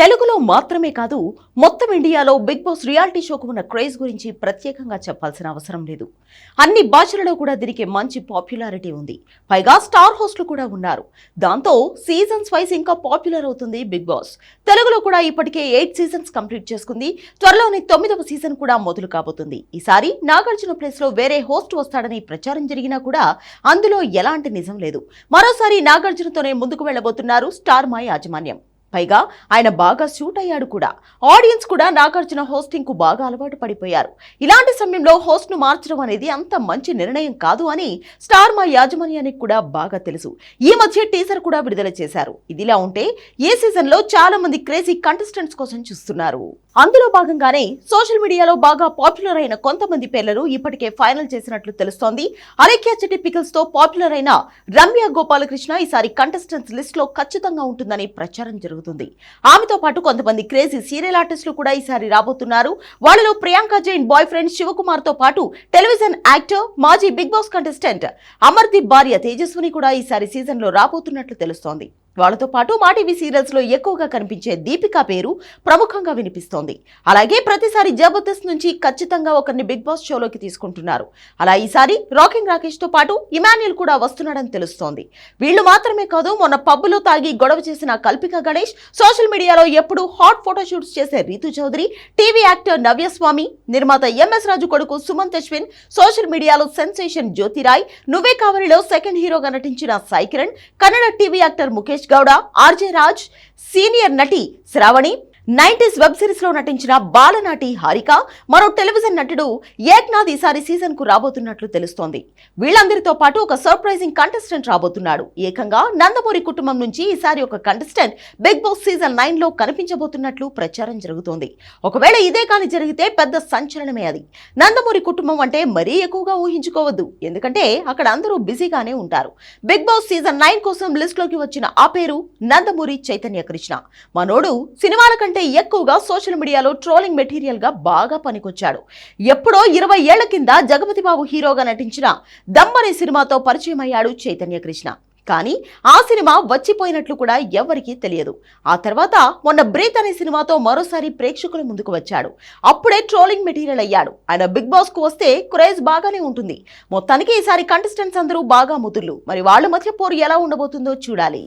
తెలుగులో మాత్రమే కాదు మొత్తం ఇండియాలో బిగ్ బాస్ రియాలిటీ షోకు ఉన్న క్రేజ్ గురించి ప్రత్యేకంగా చెప్పాల్సిన అవసరం లేదు. అన్ని భాషలలో కూడా దీనికి మంచి పాపులారిటీ ఉంది. పైగా స్టార్ హోస్ట్లు కూడా ఉన్నారు. దాంతో సీజన్స్ వైజ్ ఇంకా పాపులర్ అవుతుంది బిగ్ బాస్. తెలుగులో కూడా ఇప్పటికే ఎయిట్ సీజన్స్ కంప్లీట్ చేసుకుంది. త్వరలోనే తొమ్మిదవ సీజన్ కూడా మొదలు కాబోతుంది. ఈసారి నాగార్జున ప్లేస్లో వేరే హోస్ట్ వస్తాడని ప్రచారం జరిగినా కూడా అందులో ఎలాంటి నిజం లేదు. మరోసారి నాగార్జునతోనే ముందుకు వెళ్ళబోతున్నారు స్టార్ మా యాజమాన్యం. పైగా ఆయన బాగా సూట్ అయ్యాడు కూడా. ఆడియన్స్ కూడా నాగార్జున హోస్టింగ్కు బాగా అలవాటు పడిపోయారు. ఇలాంటి సమయంలో హోస్ట్ను మార్చడం అనేది అంత మంచి నిర్ణయం కాదు అని స్టార్ మా యాజమాన్యానికి కూడా బాగా తెలుసు. ఈ మధ్య టీజర్ కూడా విడుదల చేశారు. ఇదిలా ఉంటే ఏ సీజన్లో చాలా మంది క్రేజీ కంటెస్టెంట్స్ కోసం చూస్తున్నారు. అందులో భాగంగానే సోషల్ మీడియాలో బాగా పాపులర్ అయిన కొంతమంది పేర్లను ఇప్పటికే ఫైనల్ చేసినట్లు తెలుస్తోంది. అలేఖ్య చెట్టి పికిల్స్తో పాపులర్ అయిన రమ్య గోపాలకృష్ణ ఈసారి కంటెస్టెంట్స్ లిస్ట్లో ఖచ్చితంగా ఉంటుందని ప్రచారం జరుగుతుంది. ఆమెతో పాటు కొంతమంది క్రేజీ సీరియల్ ఆర్టిస్టులు కూడా ఈసారి రాబోతున్నారు. వాళ్ళలో ప్రియాంక జైన్ బాయ్ ఫ్రెండ్ శివకుమార్తో పాటు టెలివిజన్ యాక్టర్ మాజీ బిగ్ బాస్ కంటెస్టెంట్ అమర్దీప్ భార్య తేజస్విని కూడా ఈసారి సీజన్లో రాబోతున్నట్లు తెలుస్తోంది. వాళ్ళతో పాటు మా టీవీ సీరియల్స్లో ఎక్కువగా కనిపించే దీపిక పేరు ప్రముఖంగా వినిపిస్తోంది. అలాగే ప్రతిసారి జబర్దస్త్ నుంచి ఖచ్చితంగా ఒకరిని బిగ్ బాస్ షోలోకి తీసుకుంటున్నారు. అలా ఈసారి రాకింగ్ రాకేష్తో పాటు ఇమాన్యుల్ కూడా వస్తున్నాడని తెలుస్తోంది. వీళ్ళు మాత్రమే కాదు మొన్న పబ్బులో తాగి గొడవ చేసిన కల్పిక గణేష్ సోషల్ మీడియాలో ఎప్పుడు హాట్ ఫోటోషూట్స్ చేసే రీతు చౌదరి టీవీ యాక్టర్ నవ్యస్వామి నిర్మాత ఎంఎస్ రాజు కొడుకు సుమంత్ అశ్విన్ సోషల్ మీడియాలో సెన్సేషన్ జ్యోతిరాయ్ నువ్వే కావలిలో సెకండ్ హీరోగా నటించిన Sai Kiran Kannada TV actor Mukesh Gowda RJ Raj senior నటి శ్రావణి నైన్టీస్ వెబ్ సిరీస్లో నటించిన బాలనాటి హారిక మరో టెలివిజన్ నటుడు ఏక్నాథ్ ఈసారి సీజన్కు రాబోతున్నట్లు తెలుస్తోంది. వీళ్ళందరితో పాటు ఒక సర్ప్రైజింగ్ కంటెస్టెంట్ రాబోతున్నాడు. ఏకంగా నందమూరి కుటుంబం నుంచి ఈసారి ఒక కంటెస్టెంట్ బిగ్ బాస్ సీజన్ నైన్లో కనిపించబోతున్నట్లు ప్రచారం జరుగుతోంది. ఒకవేళ ఇదే కాని జరిగితే పెద్ద సంచలనమే అది. నందమూరి కుటుంబం అంటే మరీ ఎక్కువగా ఊహించుకోవద్దు. ఎందుకంటే అక్కడ అందరూ బిజీగానే ఉంటారు. బిగ్ బాస్ సీజన్ నైన్ కోసం లిస్ట్లోకి వచ్చిన ఆ పేరు నందమూరి చైతన్య కృష్ణ. మనోడు సినిమాల కంటే ఎక్కువగా సోషల్ మీడియాలో ట్రోలింగ్ మెటీరియల్గా బాగా పనికొచ్చాడు. ఎప్పుడో ఇరవై ఏళ్ళ కింద జగపతి బాబు హీరోగా నటించిన దమ్మనే సినిమాతో పరిచయం అయ్యాడు చైతన్య కృష్ణ. కానీ ఆ సినిమా వచ్చిపోయినట్లు కూడా ఎవరికీ తెలియదు. ఆ తర్వాత మొన్న బ్రేత్ అనే సినిమాతో మరోసారి ప్రేక్షకుల ముందుకు వచ్చాడు. అప్పుడే ట్రోలింగ్ మెటీరియల్ అయ్యాడు. ఆయన బిగ్ బాస్కు వస్తే క్రేజ్ బాగానే ఉంటుంది. మొత్తానికి ఈసారి కంటెస్టెంట్స్ అందరూ బాగా ముదుర్లు. మరి వాళ్ళ మధ్య పోరు ఎలా ఉండబోతుందో చూడాలి.